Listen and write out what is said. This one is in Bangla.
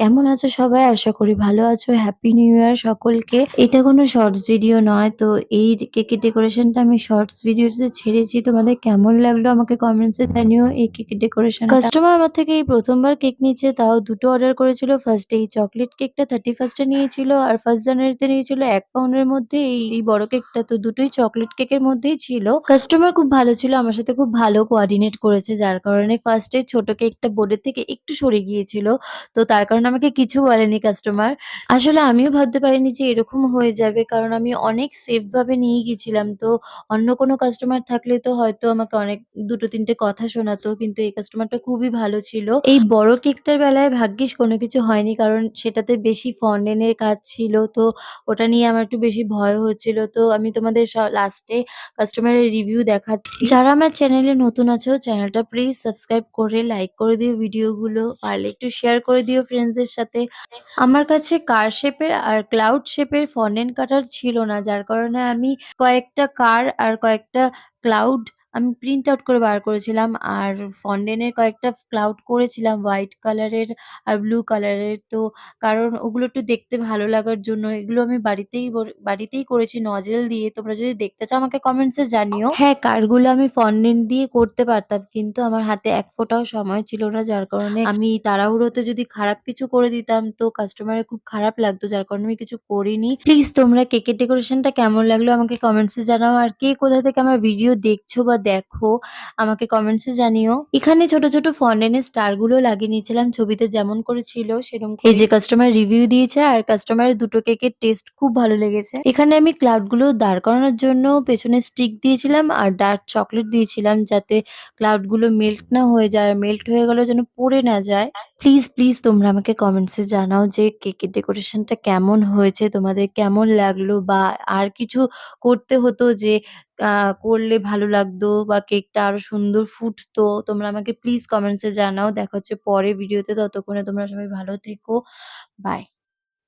কেমন আছো সবাই? আশা করি ভালো আছো। হ্যাপি নিউ ইয়ার সকলকে। এটা কোনো শর্টস ভিডিও নয়, তো এই কেকের ডেকোরেশনটা আমি শর্টস ভিডিওতে ছেড়েছি। তোমাদের কেমন লাগল আমাকে কমেন্টসে জানিও এই কেকের ডেকোরেশন কাস্টমার আমার থেকে এই প্রথমবার কেক নিচ্ছে, তাও দুটো অর্ডার করেছিল। ফার্স্টে এই চকলেট কেকটা থার্টি ফার্স্টে নিয়েছিল আর ফার্স্ট জানুয়ারিতে নিয়েছিল এক পাউন্ডের মধ্যে। এই বড় কেকটা তো দুটোই চকলেট কেকের মধ্যেই ছিল। কাস্টমার খুব ভালো ছিল, আমার সাথে খুব ভালো কোয়ার্ডিনেট করেছে, যার কারণে ফার্স্টে ছোট কেকটা বোর্ডের থেকে একটু সরে গিয়েছিল। তো তার কারণে আমাকে কিছু বলেনি কাস্টমার আসলে আমিও ভাবতে পারিনি যে এরকম হয়ে যাবে, কারণ আমি অনেক সেফ ভাবে নিয়ে গেছিলাম তো অন্য কোনো কাস্টমার থাকলে তো হয়তো আমাকে অনেক দুটো তিনটে কথা শোনাতো, কিন্তু এই কাস্টমারটা খুবই ভালো ছিল। এই বড় কেকটার বেলায় ভাগ্যিস কোনো কিছু হয়নি, কারণ সেটাতে বেশি ফন্ডেন্টের কাজ ছিল। তো ওটা নিয়ে আমার একটু বেশি ভয় হচ্ছিল। তো আমি তোমাদের লাস্টে কাস্টমারের রিভিউ দেখাচ্ছি। যারা আমার চ্যানেলে নতুন আছো চ্যানেলটা প্লিজ সাবস্ক্রাইব করে লাইক করে দিও ভিডিওগুলো পারলে একটু শেয়ার করে দিও ফ্রেন্ডসদের সাথে। আমার কাছে কার শেপের আর ক্লাউড শেপের ফন্ডেন্ট কাটার ছিল না, যার কারণে আমি কয়েকটা কার আর কয়েকটা ক্লাউড আমি প্রিন্ট আউট করে বার করেছিলাম আর ফন্ডেন্টের কয়েকটা ক্লাউড করেছিলাম হোয়াইট কালারের আর ব্লু কালারের তো কারণ ওগুলো একটু দেখতে ভালো লাগার জন্য এগুলো আমি বাড়িতেই বাড়িতেই করেছি নজেল দিয়ে। তোমরা যদি দেখতে চাও আমাকে কমেন্টসে জানিও। হ্যাঁ কারগুলো আমি ফন্ডেন্ট দিয়ে করতে পারতাম কিন্তু আমার হাতে এক ফোঁটাও সময় ছিল না, যার কারণে আমি তাড়াহুড়োতে যদি খারাপ কিছু করে দিতাম তো কাস্টমারের খুব খারাপ লাগতো, যার কারণে আমি কিছু করিনি। প্লিজ তোমরা কেকের ডেকোরেশনটা কেমন লাগল আমাকে কমেন্টসে জানাও। আর কে কোথা থেকে আমার ভিডিও দেখছ বা দেখো, আমাকে কমেন্টসে জানিও। এখানে ছোট ছোট ফন্ডেনের স্টারগুলো লাগিয়ে নিয়েছিলাম, ছবিতে যেমন করে ছিল সেরকম এই যে কাস্টমার রিভিউ দিয়েছে আর কাস্টমারের দুটো কেকের টেস্ট খুব ভালো লেগেছে। এখানে আমি ক্লাউডগুলো দাঁড় করানোর জন্য পেছনে স্টিক দিয়েছিলাম আর ডার্ক চকলেট দিয়েছিলাম যাতে ক্লাউডগুলো মেল্ট না হয়ে যায় মেল্ট হয়ে গেলেও যেন পড়ে না যায়। প্লিজ প্লিজ তোমরা আমাকে কমেন্টসে জানাও যে কেকের ডেকোরেশনটা কেমন হয়েছে, তোমাদের কেমন লাগল বা আর কিছু করতে হতো যে করলে ভালো লাগতো বা কেকটা আরও সুন্দর ফুটতো। তোমরা আমাকে প্লিজ কমেন্টসে জানাও। দেখা হচ্ছে পরে ভিডিওতে ততক্ষণে তোমরা সবাই ভালো থেকো। বাই